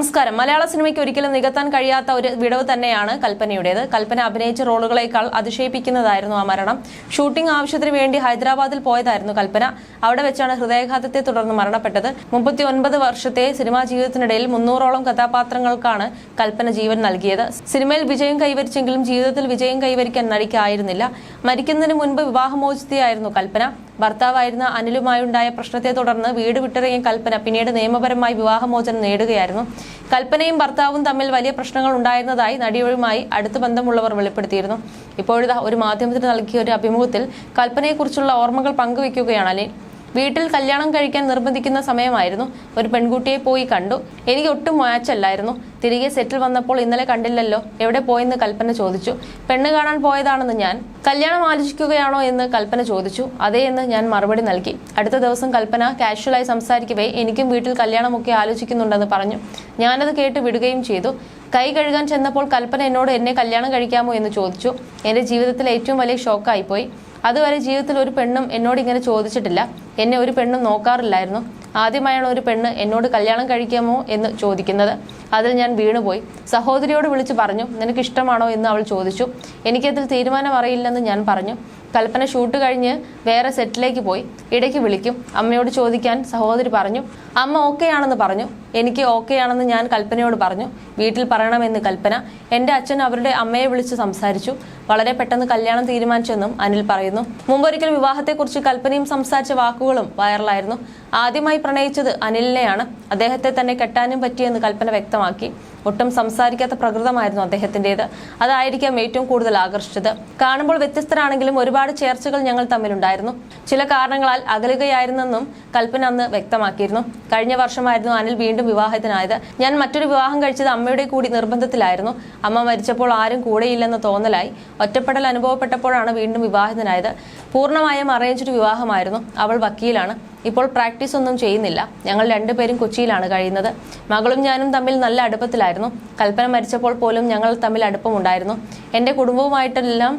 നമസ്കാരം. മലയാള സിനിമയ്ക്ക് ഒരിക്കലും നികത്താൻ കഴിയാത്ത ഒരു വിടവ് തന്നെയാണ് കൽപ്പനയുടേത്. കൽപ്പന അഭിനയിച്ച റോളുകളേക്കാൾ അതിശയിപ്പിക്കുന്നതായിരുന്നു ആ മരണം. ഷൂട്ടിംഗ് ആവശ്യത്തിന് വേണ്ടി ഹൈദരാബാദിൽ പോയതായിരുന്നു കൽപ്പന. അവിടെ വെച്ചാണ് ഹൃദയാഘാതത്തെ തുടർന്ന് മരണപ്പെട്ടത്. മുപ്പത്തി ഒൻപത് വർഷത്തെ സിനിമാ ജീവിതത്തിനിടയിൽ മുന്നൂറോളം കഥാപാത്രങ്ങൾക്കാണ് കൽപ്പന ജീവൻ നൽകിയത്. സിനിമയിൽ വിജയം കൈവരിച്ചെങ്കിലും ജീവിതത്തിൽ വിജയം കൈവരിക്കാൻ നടിക്കായിരുന്നില്ല. മരിക്കുന്നതിന് മുൻപ് വിവാഹമോചിതയായിരുന്നു കൽപ്പന. ഭർത്താവായിരുന്ന അനിലുമായുണ്ടായ പ്രശ്നത്തെ തുടർന്ന് വീട് വിട്ടിറങ്ങിയ കൽപ്പന പിന്നീട് നിയമപരമായി വിവാഹമോചനം നേടുകയായിരുന്നു. കൽപ്പനയും ഭർത്താവും തമ്മിൽ വലിയ പ്രശ്നങ്ങൾ ഉണ്ടായിരുന്നതായി നടിയുമായി അടുത്ത ബന്ധമുള്ളവർ വെളിപ്പെടുത്തിയിരുന്നു. ഇപ്പോഴിതാ ഒരു മാധ്യമത്തിന് നൽകിയ ഒരു അഭിമുഖത്തിൽ കൽപ്പനയെക്കുറിച്ചുള്ള ഓർമ്മകൾ പങ്കുവയ്ക്കുകയാണ് അനിൽ. വീട്ടിൽ കല്യാണം കഴിക്കാൻ നിർബന്ധിക്കുന്ന സമയമായിരുന്നു. ഒരു പെൺകുട്ടിയെ പോയി കണ്ടു. എനിക്ക് ഒട്ടും മാച്ചല്ലായിരുന്നു. തിരികെ സെറ്റിൽ വന്നപ്പോൾ ഇന്നലെ കണ്ടില്ലല്ലോ. എവിടെ പോയെന്ന് കൽപ്പന ചോദിച്ചു. പെണ്ണ് കാണാൻ പോയതാണെന്ന് ഞാൻ. കല്യാണം ആലോചിക്കുകയാണോ എന്ന് കൽപ്പന ചോദിച്ചു. അതേ എന്ന് ഞാൻ മറുപടി നൽകി. അടുത്ത ദിവസം കൽപ്പന കാഷ്വലായി സംസാരിക്കവേ എനിക്കും വീട്ടിൽ കല്യാണമൊക്കെ ആലോചിക്കുന്നുണ്ടെന്ന് പറഞ്ഞു. ഞാനത് കേട്ട് വിടുകയും ചെയ്തു. കൈ കഴുകാൻ ചെന്നപ്പോൾ കൽപ്പന എന്നോട് എന്നെ കല്യാണം കഴിക്കാമോ? എന്ന് ചോദിച്ചു. എന്റെ ജീവിതത്തിൽ ഏറ്റവും വലിയ ഷോക്കായിപ്പോയി. അതുവരെ ജീവിതത്തിൽ ഒരു പെണ്ണും എന്നോട് ഇങ്ങനെ ചോദിച്ചിട്ടില്ല. എന്നെ ഒരു പെണ്ണും നോക്കാറില്ലായിരുന്നു. ആദ്യമായാണ് ഒരു പെണ്ണ് എന്നോട് കല്യാണം കഴിക്കാമോ? എന്ന് ചോദിക്കുന്നത്. അതിൽ ഞാൻ വീണുപോയി. സഹോദരിയോട് വിളിച്ച് പറഞ്ഞു നിനക്ക് ഇഷ്ടമാണോ? എന്ന് അവൾ ചോദിച്ചു. എനിക്കതിൽ തീരുമാനം അറിയില്ലെന്ന് ഞാൻ പറഞ്ഞു. കൽപ്പന ഷൂട്ട് കഴിഞ്ഞ് വേറെ സെറ്റിലേക്ക് പോയി. ഇടയ്ക്ക് വിളിക്കും. അമ്മയോട് ചോദിക്കാൻ സഹോദരി പറഞ്ഞു അമ്മ ഓക്കെ ആണെന്ന് പറഞ്ഞു. എനിക്ക് ഓക്കെ ആണെന്ന് ഞാൻ കൽപ്പനയോട് പറഞ്ഞു. വീട്ടിൽ പറയണമെന്ന് കൽപ്പന. എന്റെ അച്ഛൻ അവരുടെ അമ്മയെ വിളിച്ച് സംസാരിച്ചു. വളരെ പെട്ടെന്ന് കല്യാണം തീരുമാനിച്ചെന്നും അനിൽ പറയുന്നു. മുമ്പൊരിക്കൽ വിവാഹത്തെക്കുറിച്ച് കൽപ്പനയും സംസാരിച്ച വാക്കുകളും വൈറലായിരുന്നു. ആദ്യമായി പ്രണയിച്ചത് അനിലിനെയാണ്. അദ്ദേഹത്തെ തന്നെ കെട്ടാനും പറ്റിയെന്ന് കൽപ്പന വ്യക്തമാക്കി. ഒട്ടും സംസാരിക്കാത്ത പ്രകൃതമായിരുന്നു അദ്ദേഹത്തിന്റെത്. അതായിരിക്കാം ഏറ്റവും കൂടുതൽ ആകർഷിച്ചത്. കാണുമ്പോൾ വ്യത്യസ്തരാണെങ്കിലും ഒരുപാട് ചേർച്ചകൾ ഞങ്ങൾ തമ്മിലുണ്ടായിരുന്നു. ചില കാരണങ്ങളാൽ അകലുകയായിരുന്നെന്നും കൽപ്പന അന്ന് വ്യക്തമാക്കിയിരുന്നു. കഴിഞ്ഞ വർഷമായിരുന്നു അനിൽ വീണ്ടും വിവാഹത്തിനായത്. ഞാൻ മറ്റൊരു വിവാഹം കഴിച്ചത് അമ്മയുടെ കൂടി നിർബന്ധത്തിലായിരുന്നു. അമ്മ മരിച്ചപ്പോൾ ആരും കൂടെയില്ലെന്ന തോന്നലായി. ഒറ്റപ്പെടൽ അനുഭവപ്പെട്ടപ്പോഴാണ് വീണ്ടും വിവാഹിതനായത് പൂർണമായും അറേഞ്ച്ഡ് വിവാഹമായിരുന്നു. അവൾ വക്കീലാണ്. ഇപ്പോൾ പ്രാക്ടീസ് ഒന്നും ചെയ്യുന്നില്ല. ഞങ്ങൾ രണ്ടുപേരും കൊച്ചിയിലാണ് കഴിയുന്നത്. മകളും ഞാനും തമ്മിൽ നല്ല അടുപ്പത്തിലായിരുന്നു. കൽപ്പന മരിച്ചപ്പോൾ പോലും ഞങ്ങൾ തമ്മിൽ അടുപ്പമുണ്ടായിരുന്നു. എന്റെ കുടുംബവുമായിട്ടെല്ലാം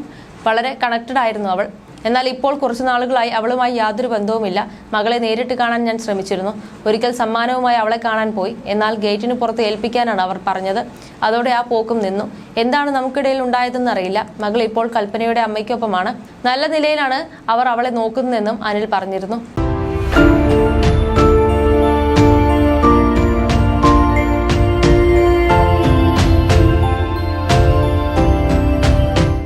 വളരെ കണക്റ്റഡ് ആയിരുന്നു അവൾ. എന്നാൽ ഇപ്പോൾ കുറച്ചു നാളുകളായി അവളുമായി യാതൊരു ബന്ധവുമില്ല. മകളെ നേരിട്ട് കാണാൻ ഞാൻ ശ്രമിച്ചിരുന്നു. ഒരിക്കൽ സമ്മാനവുമായി അവളെ കാണാൻ പോയി. എന്നാൽ ഗേറ്റിന് പുറത്ത് ഏൽപ്പിക്കാനാണ് അവർ പറഞ്ഞത്. അതോടെ ആ പോക്കും നിന്നു. എന്താണ് നമുക്കിടയിൽ ഉണ്ടായതെന്ന് അറിയില്ല മകൾ ഇപ്പോൾ കൽപ്പനയുടെ അമ്മയ്ക്കൊപ്പമാണ്. നല്ല നിലയിലാണ് അവർ അവളെ നോക്കുന്നതെന്നും അനിൽ പറഞ്ഞിരുന്നു.